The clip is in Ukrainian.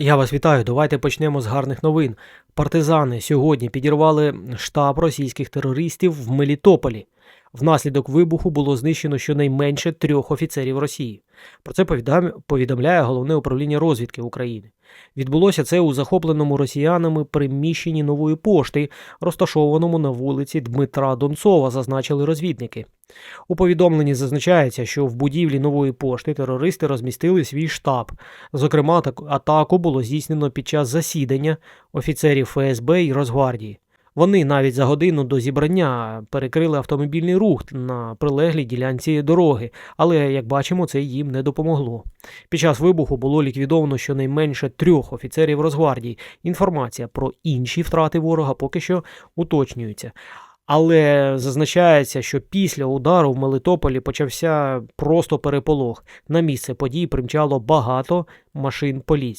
Я вас вітаю. Давайте почнемо з гарних новин. Партизани сьогодні підірвали штаб російських терористів в Мелітополі. Внаслідок вибуху було знищено щонайменше трьох офіцерів Росії. Про це повідомляє головне управління розвідки України. Відбулося це у захопленому росіянами приміщенні нової пошти, розташованому на вулиці Дмитра Донцова, зазначили розвідники. У повідомленні зазначається, що в будівлі нової пошти терористи розмістили свій штаб. Зокрема, атаку було здійснено під час засідання офіцерів ФСБ і Росгвардії. Вони навіть за годину до зібрання перекрили автомобільний рух на прилеглій ділянці дороги, але, як бачимо, це їм не допомогло. Під час вибуху було ліквідовано щонайменше трьох офіцерів Росгвардії. Інформація про інші втрати ворога поки що уточнюється. Але зазначається, що після удару в Мелитополі почався просто переполох. На місце подій примчало багато машин поліції.